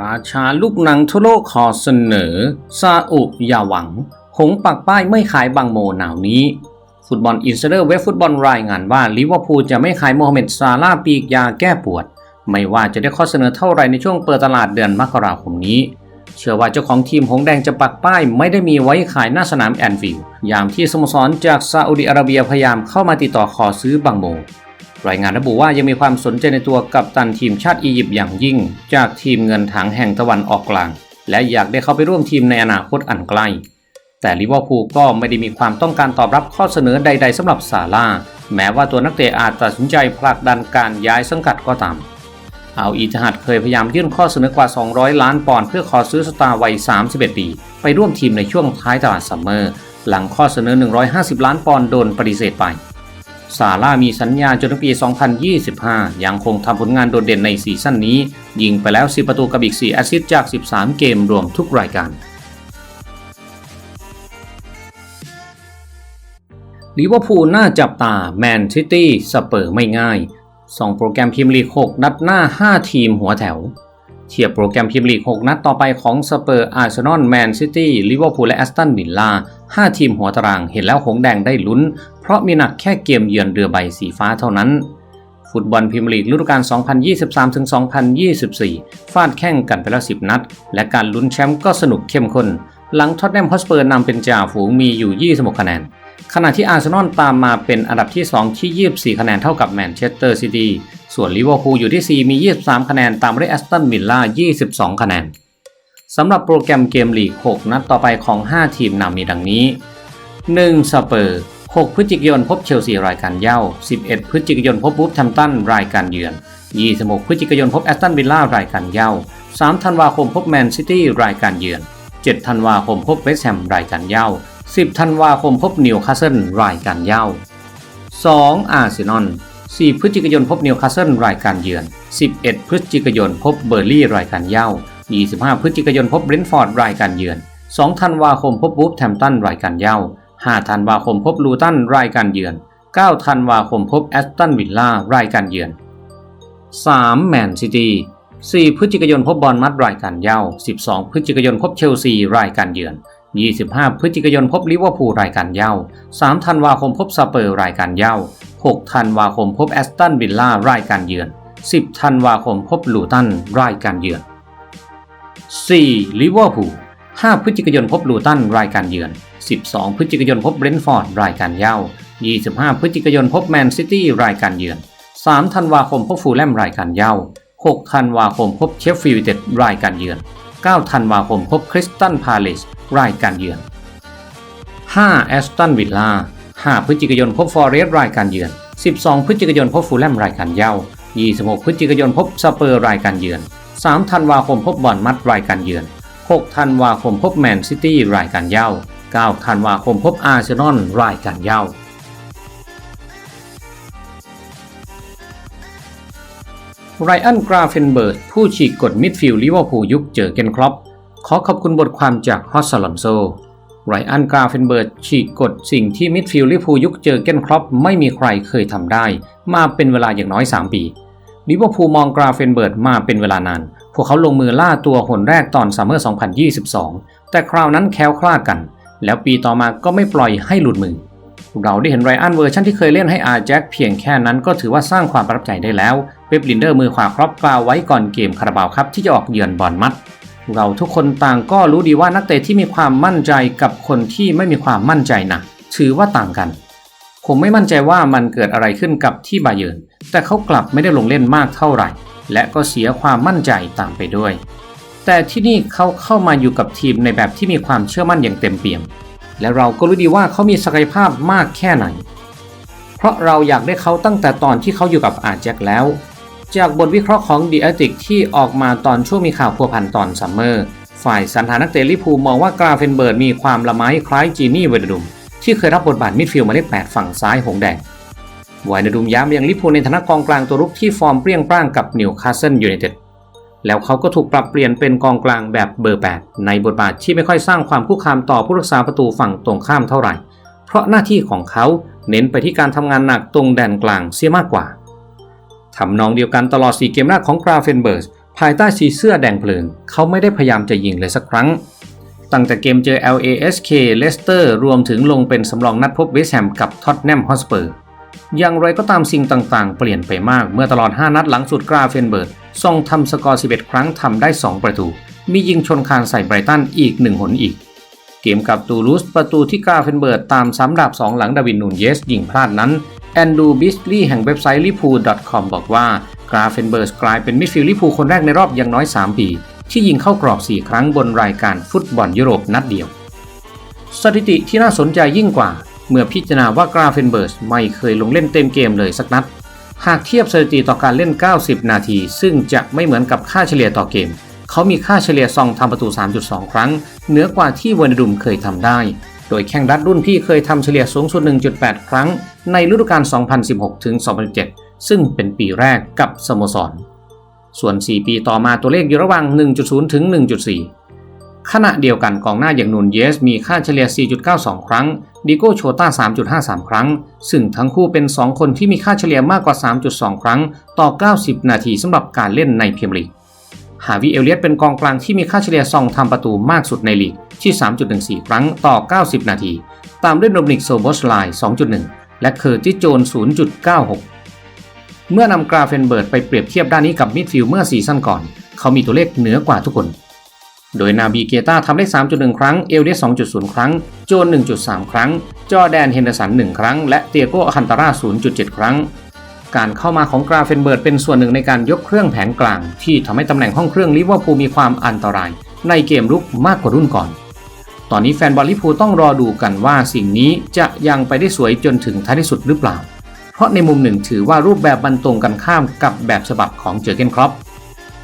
ราชาลูกหนังทั่วโลกขอเสนอ ซาอุอย่าหวัง หงปักป้ายไม่ขายบังโมหนาวนี้ ฟุตบอลอินเซเดอร์เว็บฟุตบอลรายงานว่าลิเวอร์พูลจะไม่ขายโมฮัมเหม็ดซาลาปีกยาแก้ปวด ไม่ว่าจะได้ข้อเสนอเท่าไรในช่วงเปิดตลาดเดือนมกราคมนี้ เชื่อว่าเจ้าของทีมหงแดงจะปักป้ายไม่ได้มีไว้ขายหน้าสนามแอนฟิลด์ยามที่สโมสรจากซาอุดิอาระเบียพยายามเข้ามาติดต่อขอซื้อบังโม รายงานระบุว่ายังมีความสนใจในตัวกัปตันทีมชาติอียิปต์อย่างยิ่ง จากทีมเงินถังแห่งตะวันออกกลาง และอยากได้เข้าไปร่วมทีมในอนาคตอันใกล้ แต่ลิเวอร์พูลก็ไม่ได้มีความต้องการตอบรับข้อเสนอใด ๆสำหรับซาร่าแม้ว่าตัวนักเตะอาจตัดสินใจผลักดันการย้ายสังกัดก็ตามเอาอีทหัดเคยพยายามยื่นข้อเสนอกว่า 200 ล้านปอนด์เพื่อขอซื้อสตาร์วัย 31 ปี ไปร่วมทีมในช่วงท้ายตลาดซัมเมอร์ หลังข้อเสนอ 150 ล้านปอนด์โดนปฏิเสธไป ซาร่ามีสัญญาจนถึงปี 2025 ยังคงทำผลงานโดดเด่นในซีซั่นนี้ ยิงไปแล้ว 10 ประตูกับอีก 4 แอสซิสต์จาก 13 เกมรวมทุกรายการลิเวอร์พูลน่าจับตาแมนซิตี้สเปอร์ไม่ง่ายสองโปรแกรมพรีเมียร์ลีก 6 นัดหน้า 5 ทีมหัวแถว เทียบโปรแกรมพรีเมียร์ลีก 6 นัดต่อไปของสเปอร์อาร์เซนอลแมนซิตี้ลิเวอร์พูลและแอสตันวิลล่า5 ทีมหัวตารางเห็นแล้วหงแดงได้ลุ้น ราะมีหนักแค่เกมเยือนเรือใบสีฟ้าเท่านั้น ฟุตบอลพรีเมียร์ลีกฤดูกาล 2023-2024 ฟาดแข่งกันไปแล้ว 10 นัด และการลุ้นแชมป์ก็สนุกเข้มข้น หลังท็อตแนมฮอสเปอร์นำเป็นจ่าฝูงมีอยู่ 26 คะแนน ขณะที่อาร์เซนอลตามมาเป็นอันดับที่ 2 ที่ 24 คะแนนเท่ากับแมนเชสเตอร์ซิตี้ ส่วนลิเวอร์พูลอยู่ที่ 4 มี 23 คะแนน ตามด้วยแอสตันวิลล่า 22 คะแนนสำหรับโปรแกรมเกมลีก 6 นัดต่อไปของ 5 ทีมนำมีดังนี้ 1. สเปอร์ 6 พฤศจิกายนพบเชลซีรายการเย่า11 พฤศจิกายนพบบูฟแฮมตันรายการเยือน 26 พฤศจิกายนพบแอสตันวิลล่ารายการเย่า3 ธันวาคมพบแมนซิตี้รายการเยือน 7 ธันวาคมพบเวสต์แฮมรายการเย่า10 ธันวาคมพบนิวคาสเซิลรายการเย่า 2. อาร์เซนอล 4 พฤศจิกายนพบนิวคาสเซิลรายการเยือน 11 พฤศจิกายนพบเบอร์ลี่รายการเย่า25 พฤศจิกายนพบเบรนท์ฟอร์ดรายการเยือน 2 ธันวาคมพบบูฟแฮมตันรายการเย่า 5ธันวาคมพบลูตันรายการเยือน 9 ธันวาคมพบแอสตันวิลล่ารายการเยือน 3. แมนซิตี้4พฤศจิกายนพบบอลมัดรายการเย่า12 พฤศจิกายนพบเชลซีรายการเยือน 25 พฤศจิกายนพบลิเวอร์พูลรายการเย่า3 ธันวาคมพบสเปอร์รายการเย่า6 ธันวาคมพบแอสตันวิลล่ารายการเยือน 10 ธันวาคมพบลูตันรายการเยือน 4. ลิเวอร์พูล 5 พฤศจิกายนพบลูตันรายการเยือน 12 พฤศจิกายนพบเบรนท์ฟอร์ดรายการเย่า25 พฤศจิกายนพบแมนซิตี้รายการเยือน 3 ธันวาคมพบฟูลแลมรายการเย่า6 ธันวาคมพบเชฟฟิลด์เต็ดรายการเยือน 9 ธันวาคมพบคริสตันพาเลสรายการเยือน 5. แอสตันวิลล่า 5 พฤศจิกายนพบฟอร์เรสต์รายการเยือน 12 พฤศจิกายนพบฟูลแลมรายการเย่า26 พฤศจิกายนพบสเปอร์รายการเยือน 3 ธันวาคมพบบอลมัดรายการเยือน 6ธันวาคมพบแมนซิตี้รายการเย่า9ธันวาคมพบอาร์เซนอลรายการเย่าไรอันกราเฟนเบิร์ดผู้ฉีกกฎมิดฟิลด์ลิเวอร์พูลยุคเจอเกนครอปขอขอบคุณบทความจากฮอสซาลัมโซไรอันกราเฟนเบิร์ดฉีกกฎสิ่งที่มิดฟิลด์ลิเวอร์พูลยุคเจอเกนครอปไม่มีใครเคยทำได้ มาเป็นเวลาอย่างน้อย 3 ปีลิเวอร์พูลมองกราเฟนเบิร์ดมาเป็นเวลานาน พวกเขาลงมือล่าตัวหนแรกตอนซัมเมอร์ 2022 แต่คราวนั้นแคล้วคลาดกัน แล้วปีต่อมาก็ไม่ปล่อยให้หลุดมือ เราได้เห็นไรอันเวอร์ชันที่เคยเล่นให้อาแจ็คเพียงแค่นั้นก็ถือว่าสร้างความประทับใจได้แล้วเว็บลินเดอร์มือขวาครอปกล่าวไว้ก่อนเกมคาราบาวครับที่จะออกเยือนบอลมัด เราทุกคนต่างก็รู้ดีว่านักเตะที่มีความมั่นใจกับคนที่ไม่มีความมั่นใจนะถือว่าต่างกัน ผมไม่มั่นใจว่ามันเกิดอะไรขึ้นกับที่บาเยิร์นแต่เขากลับไม่ได้ลงเล่นมากเท่าไหร่ และก็เสียความมั่นใจตามไปด้วย แต่ที่นี่เขาเข้ามาอยู่กับทีมในแบบที่มีความเชื่อมั่นอย่างเต็มเปี่ยม และเราก็รู้ดีว่าเขามีศักยภาพมากแค่ไหน เพราะเราอยากได้เขาตั้งแต่ตอนที่เขาอยู่กับอาแจ็คแล้ว จากบทวิเคราะห์ของดี a ติกที่ออกมาตอนช่วงมีข่าวพัวพันตอนซัมเมอร์ฝ่ายสรรหานักเตะลิพูมองว่ากราเฟนเบิร์ดมีความละไม้คล้ายจีนี่เวดดุมที่เคยรับบทบาทมิดฟิลด์มาเลข8ฝั่งซ้ายหงแดง ไวเดดุมย้ำยังลิพูลในฐานะกองกลางตัวรุกที่ฟอร์มเปรี้ยงปร้างกับนิวคาสเซิลยูไนเต็ดแล้วเขาก็ถูกปรับเปลี่ยนเป็นกองกลางแบบเบอร์ 8 ในบทบาทที่ไม่ค่อยสร้างความคุกคามต่อผู้รักษาประตูฝั่งตรงข้ามเท่าไหร่ เพราะหน้าที่ของเขาเน้นไปที่การทำงานหนักตรงแดนกลางเสียมากกว่าทำนองเดียวกันตลอด 4 เกมแรกของกราเฟนเบิร์สภายใต้สีเสื้อแดงเพลิง เขาไม่ได้พยายามจะยิงเลยสักครั้ง ตั้งแต่เกมเจอ LASK เลสเตอร์รวมถึงลงเป็นสำรองนัดพบเวสแฮมกับท็อตแนมฮอสเปอร์ อย่างไรก็ตามสิ่งต่างๆ เปลี่ยนไปมากเมื่อตลอด 5 นัดหลังสุดกราเฟนเบิร์ดส่งทำสกอร์ 11 ครั้งทำได้ 2 ประตู มียิงชนคานใส่ไบรตันอีก 1 หนอีก เกมกับตูลูสประตูที่กราเฟนเบิร์ดตามซ้ำดาบ 2 หลังดาวินนูนเยสยิงพลาดนั้นแอนดูบิสลีย์แห่งเว็บไซต์ลิพู .com บอกว่ากราเฟนเบิร์ดกลายเป็นมิดฟิลด์ลิพูคนแรกในรอบอย่างน้อย 3 ปี ที่ยิงเข้ากรอบ 4 ครั้งบนรายการฟุตบอลยุโรปนัดเดียว สถิติที่น่าสนใจยิ่งกว่า เมื่อพิจารณาว่ากราเฟนเบิร์สไม่เคยลงเล่นเต็มเกมเลยสักนัด หากเทียบสถิติต่อการเล่น 90 นาที ซึ่งจะไม่เหมือนกับค่าเฉลี่ยต่อเกม เขามีค่าเฉลี่ยซองทำประตู 3.2 ครั้ง เหนือกว่าที่วอร์นดุมเคยทำได้ โดยแข่งรัดรุ่นพี่เคยทำเฉลี่ยสูงสุด 1.8 ครั้ง ในฤดูกาล 2016-2017 ซึ่งเป็นปีแรกกับสโมสร ส่วน 4 ปีต่อมาตัวเลขอยู่ระหว่าง 1.0 ถึง 1.4 ขณะเดียวกันกองหน้าอย่างนูนเยส มีค่าเฉลี่ย 4.92 ครั้ง ดิโก้โชต้า 3.53 ครั้ง ซึ่งทั้งคู่เป็น 2 คนที่มีค่าเฉลี่ยมากกว่า 3.2 ครั้ง ต่อ 90 นาทีสำหรับการเล่นในพรีเมียร์ลีก ฮาวิเอลเลียตเป็นกองกลางที่มีค่าเฉลี่ยซองทำประตูมากสุดในลีกที่ 3.14 ครั้งต่อ 90 นาที ตามด้วยโดมินิกโซโบสไลน์2.1 และเคอร์ติโจน 0.96 เมื่อนำกราเฟนเบิร์ดไปเปรียบเทียบด้านนี้กับมิดฟิลด์เมื่อซีซั่นก่อน เขามีตัวเลขเหนือกว่าทุกคน โดยนาบีเกตาทำได้ 3.1 ครั้ง เอลเดส2.0 ครั้ง โจน 1.3 ครั้ง จอแดนเฮนเดอร์สัน 1 ครั้ง และเตียโกอคันตาร่า 0.7 ครั้ง การเข้ามาของกราเฟนเบิร์ดเป็นส่วนหนึ่งในการยกเครื่องแผงกลาง ที่ทำให้ตำแหน่งห้องเครื่องลิเวอร์พูลมีความอันตราย ในเกมรุกมากกว่ารุ่นก่อน ตอนนี้แฟนบอลลิเวอร์พูลต้องรอดูกันว่าสิ่งนี้จะยังไปได้สวยจนถึงท้ายที่สุดหรือเปล่า เพราะในมุมหนึ่งถือว่ารูปแบบมันตรงกันข้ามกับแบบฉบับของเจอเกนครอป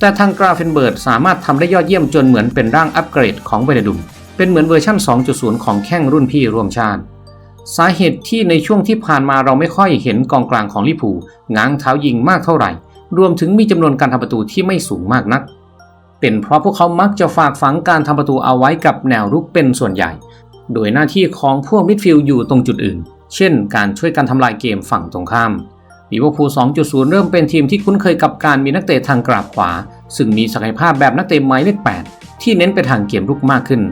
แต่ทางกราเฟนเบิร์ดสามารถทำได้ยอดเยี่ยมจนเหมือนเป็นร่างอัปเกรดของเวเดดุม เป็นเหมือนเวอร์ชั่น 2.0 ของแข้งรุ่นพี่ร่วมชาติ สาเหตุที่ในช่วงที่ผ่านมาเราไม่ค่อยเห็นกองกลางของลิเวอร์พูง้างเท้ายิงมากเท่าไหร่ รวมถึงมีจำนวนการทำประตูที่ไม่สูงมากนัก เป็นเพราะพวกเขามักจะฝากฝังการทำประตูเอาไว้กับแนวรุกเป็นส่วนใหญ่ โดยหน้าที่ของพวกมิดฟิลด์อยู่ตรงจุดอื่น เช่น การช่วยกันทำลายเกมฝั่งตรงข้าม ลิเวอร์พูล 2.0 เริ่มเป็นทีมที่คุ้นเคยกับการมีนักเตะทางกราบขวา ซึ่งมีศักยภาพแบบนักเตะหมายเลข 8 ที่เน้นไปทางเกมรุกมากขึ้น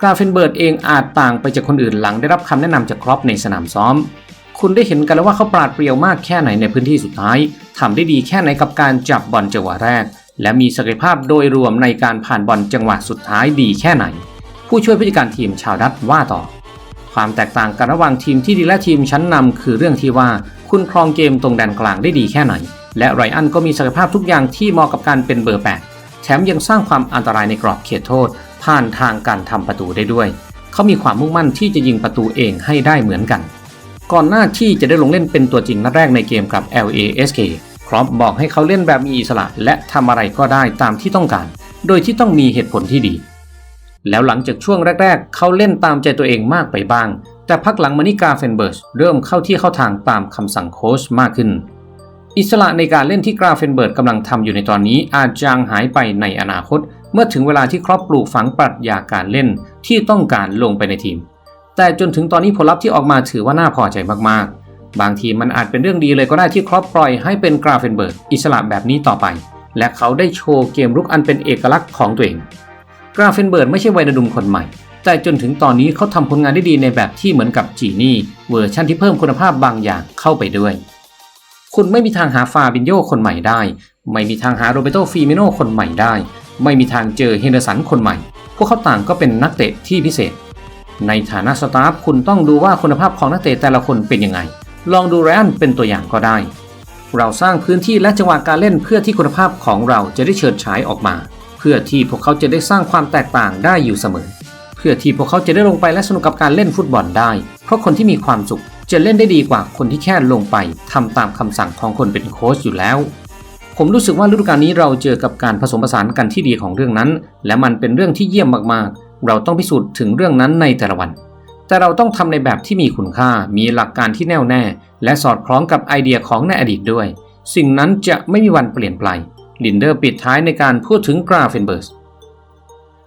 กราเฟนเบิร์ดเองอาจต่างไปจากคนอื่นหลังได้รับคำแนะนำจากครอปในสนามซ้อม คุณได้เห็นกันแล้วว่าเขาปราดเปรียวมากแค่ไหนในพื้นที่สุดท้ายทำได้ดีแค่ไหนกับการจับบอลจังหวะแรก และมีศักยภาพโดยรวมในการผ่านบอลจังหวะสุดท้ายดีแค่ไหน ผู้ช่วยผู้จัดการทีมชาวดัตว่าต่อ ความแตกต่างกันระหว่างทีมที่ดีและทีมชั้นนำคือเรื่องที่ว่า คุณครองเกมตรงแดนกลางได้ดีแค่ไหน และไรอันก็มีศักยภาพทุกอย่างที่เหมาะกับการเป็นเบอร์ 8 แถมยังสร้างความอันตรายในกรอบเขตโทษ ผ่านทางการทำประตูได้ด้วย เขามีความมุ่งมั่นที่จะยิงประตูเองให้ได้เหมือนกัน ก่อนหน้าที่จะได้ลงเล่นเป็นตัวจริงนัดแรกในเกมกับ LASK ครอปบอกให้เขาเล่นแบบมีอิสระ และทำอะไรก็ได้ตามที่ต้องการ โดยที่ต้องมีเหตุผลที่ดี แล้วหลังจากช่วงแรก ๆ เขาเล่นตามใจตัวเองมากไปบ้าง แต่พักหลังมานิกาเฟนเบิร์สเริ่มเข้าที่เข้าทางตามคำสั่งโค้ชมากขึ้น อิสระในการเล่นที่กราเฟนเบิร์ดกำลังทำอยู่ในตอนนี้อาจจางหายไปในอนาคต เมื่อถึงเวลาที่ครอปปลูกฝังปรัชญาการเล่นที่ต้องการลงไปในทีม แต่จนถึงตอนนี้ผลลัพธ์ที่ออกมาถือว่าน่าพอใจมากๆ บางทีมันอาจเป็นเรื่องดีเลยก็ได้ที่ครอปปล่อยให้เป็นกราเฟนเบิร์ดอิสระแบบนี้ต่อไป และเขาได้โชว์เกมรุกอันเป็นเอกลักษณ์ของตัวเองกราเฟนเบิร์ดไม่ใช่วัยรุ่นคนใหม่ แต่จนถึงตอนนี้เขาทำผลงานได้ดีในแบบที่เหมือนกับจีนี่เวอร์ชั่นที่เพิ่มคุณภาพบางอย่างเข้าไปด้วย คุณไม่มีทางหาฟาบินโยคนใหม่ได้ ไม่มีทางหาโรเบโตฟีมิโนคนใหม่ได้ ไม่มีทางเจอเฮนเดอร์สันคนใหม่ พวกเขาต่างก็เป็นนักเตะที่พิเศษ ในฐานะสตาฟคุณต้องดูว่าคุณภาพของนักเตะแต่ละคนเป็นยังไง ลองดูไรอันเป็นตัวอย่างก็ได้ เราสร้างพื้นที่และจังหวะการเล่นเพื่อที่คุณภาพของเราจะได้เฉิดฉายออกมา เพื่อที่พวกเขาจะได้สร้างความแตกต่างได้อยู่เสมอ เพื่อที่พวกเขาจะได้ลงไปและสนุกกับการเล่นฟุตบอลได้ เพราะคนที่มีความสุขจะเล่นได้ดีกว่าคนที่แค่ลงไปทำตามคำสั่งของคนเป็นโค้ชอยู่แล้ว ผมรู้สึกว่าฤดูกาลนี้เราเจอกับการผสมผสานกันที่ดีของเรื่องนั้น และมันเป็นเรื่องที่เยี่ยมมากๆ เราต้องพิสูจน์ถึงเรื่องนั้นในแต่ละวัน แต่เราต้องทำในแบบที่มีคุณค่า มีหลักการที่แน่วแน่ และสอดคล้องกับไอเดียของในอดีตด้วย สิ่งนั้นจะไม่มีวันเปลี่ยนไปลินเดอร์ปิดท้ายในการพูดถึงกราเฟนเบิร์ส